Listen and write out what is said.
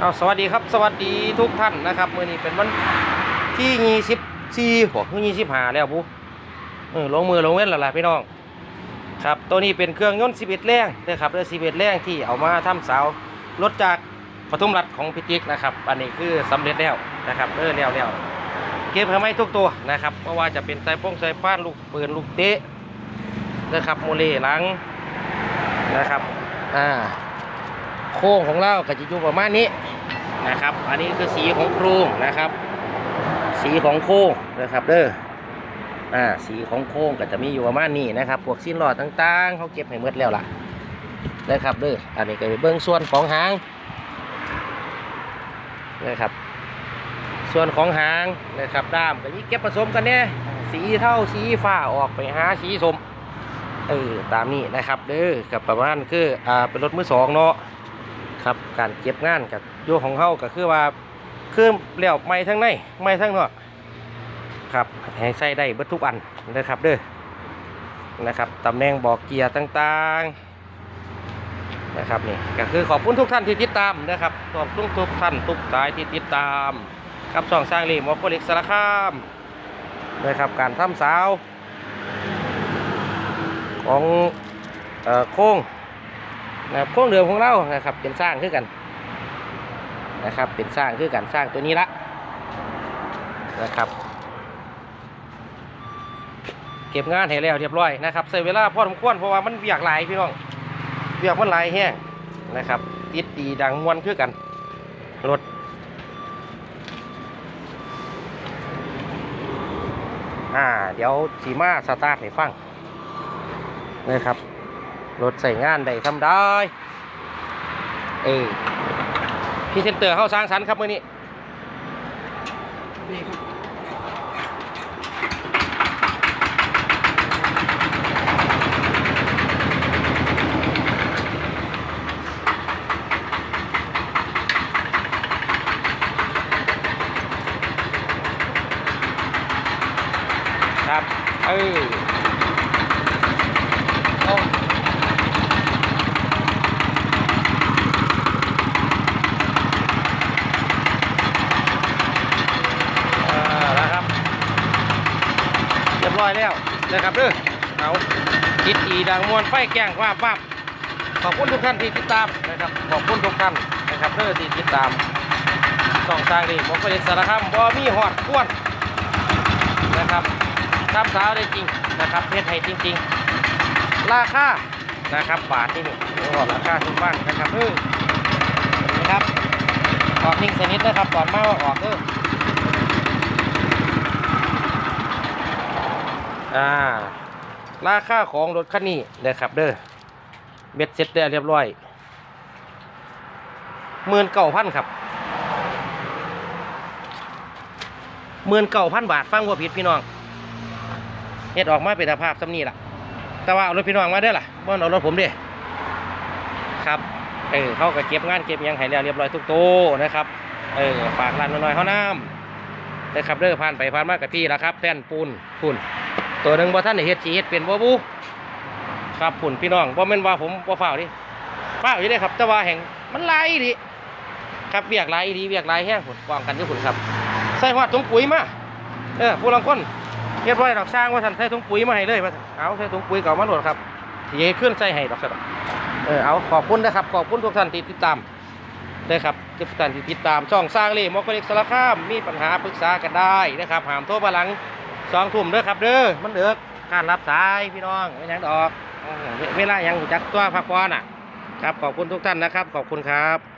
เอาสวัสดีครับสวัสดีทุกท่านนะครับมื่อนี้เป็นวันที่ยี่สิบสี่หัวคือยี่สิบห้าแล้วปุ๊เออลงมือลงเว้นแล้วล่ะพี่น้องครับตัวนี้เป็นเครื่องยนต์สิบเอ็ดแรงนะครับเรือสิบเอ็ดแรงที่เอามาทำเสารถจากปทุมรัฐของพิจิกนะครับ อันนี้คือสำเร็จแล้วนะครับเออแล้วแล้วเก็บให้ไหมทุกตัวนะครับเพราะว่าจะเป็นสายพงสายฟ้านลูกปืนลูกเตะนะครับโมเลหลังนะครับอ่า โค้งของเราก็จะอยู่ประมาณนี้นะครับ อันนี้คือสีของโครงนะครับ สีของโค้งนะครับเด้ออ่าสีของโค้งก็จะมีอยู่ประมาณนี้นะครับพวกสิ้นหลอดต่างๆเขาเก็บให้หมดแล้วล่ะนะครับเด้ออันนี้ก็เป็นเบื้องส่วนของหางนะครับ ส่วนของหางนะครับด้ามก็มีเก็บผสมกันเนี่ยสีเท่าสีฟ้าออกไปหาสีสมเออตามนี้นะครับเด้อกับประมาณคืออ่าเป็นรถมือสองเนาะ ครับการเก็บงานกับโยของเฮาก็คือว่าคือเลี้ยวไม้ทั้งในไม้ทั้งนอกครับให้ใส่ได้เบิดทุกอันนะครับเด้อนะครับตำแหน่งบอกเกียร์ต่างๆนะครับนี่ก็คือขอบคุณทุกท่านที่ติดตามนะครับขอบคุณทุกท่านทุกสายที่ติดตามกับช่องสร้างรีมอโคเล็กสารคามนะครับการทำสาว ของเอ่อโค้ง นะครับโครงเดิมของเรานะครับ เป็นสร้างคือกันนะครับ เป็นสร้างคือกันสร้างตัวนี้ละนะครับ เก็บงานให้แล้วเรียบร้อยนะครับใส่เวลาพอสมควรเพราะว่ามันเวียกหลายพี่น้องเวียกมันหลายแห้งนะครับติดดีดังมวนคือกันรถอ่า เดี๋ยวสีมาสตาร์ทให้ฟังนะครับ รถใส่งานได้ทำได้เออพี่เซนเตอร์เข้าสร้างสรรค์ครับมื่อนี้ครับเออโอ้ อ่าแล้วครับเรียบร้ อยแล้วนะครับเด้อเอาคิดอีดังมวนไฟแกงว่าปั๊บขอบคุณทุกท่านที่ติดตามนะครับขอบคุณทุกท่านนะครับเด้อที่ติดตามสองทางดีผมผลิตสารคามบ่มีหอดก้วนนะครับทำสาวได้จริงนะครับเพชรไทยจริง ๆ ราคานะครับบาทที่นี่โอ้ราคาทุกบ้านนะครับเออนะครับออกนิ่งสนิทนะครับก่อนมาว่าออกเด้อ อ่า ราคาของรถคันนี้นะครับเด้อเบ็ดเสร็จแล้เรียบร้อยหมื่นเก้าพันครับหมื่นเก้าพันบาทฟังว่าผิดพี่น้องเฮ็ดออกมาเป็นภาพสำนีล่ะ แต่ว่าเอารถพี่น้องมาเด้อล่ะบ่เอารถผมเด้ครับเออเขาก็เก็บงานเก็บยังให้แล้วเรียบร้อยทุกโตวนะครับเออฝากร้านน้อยๆเขาน้ำนะครับเด้อผ่านไปผ่านมากับพี่ละครับแผ่นปูนปูน ตัวหนึ่งบ่ท่านได้เฮ็ดสีเฮ็ดเป็นบ่บูครับผุ่นพี่น้องบ่แม่นว่าผมบ่ฝ้าดิฝ้าอยู่เด้ครับ แต่ว่าแห่งมันลายอีหลีครับเวียกลายอีเวียกลายแห้งผุ่นกองกันอยู่ผุ่นครับ ใส่ฮอดถุงปุ๋ยมาเออผู้ลางคนเฮ็ดได้ดอกสร้างว่าท่านใส่ถุงปุ๋ยมาให้เลยว่าเอาใส่ถุงปุ๋ยเก่ามาโหลดครับสิให้เคลื่อนใส่ให้ดอกซะดอกเออเอาขอบคุณนะครับขอบคุณทุกท่านที่ติดตามได้ครับทุกท่านที่ติดตามช่องสร้างเล่มอกเล็กสารคามมีปัญหาปรึกษากันได้นะครับหามโทรมาหลัง สองทุ่มเด้อครับเด้อมันเดือกการรับสายพี่น้องไม่ยังดอกเออเวลายังจักตัวพักผ่อนอะ ครับขอบคุณทุกท่านนะครับ ขอบคุณครับ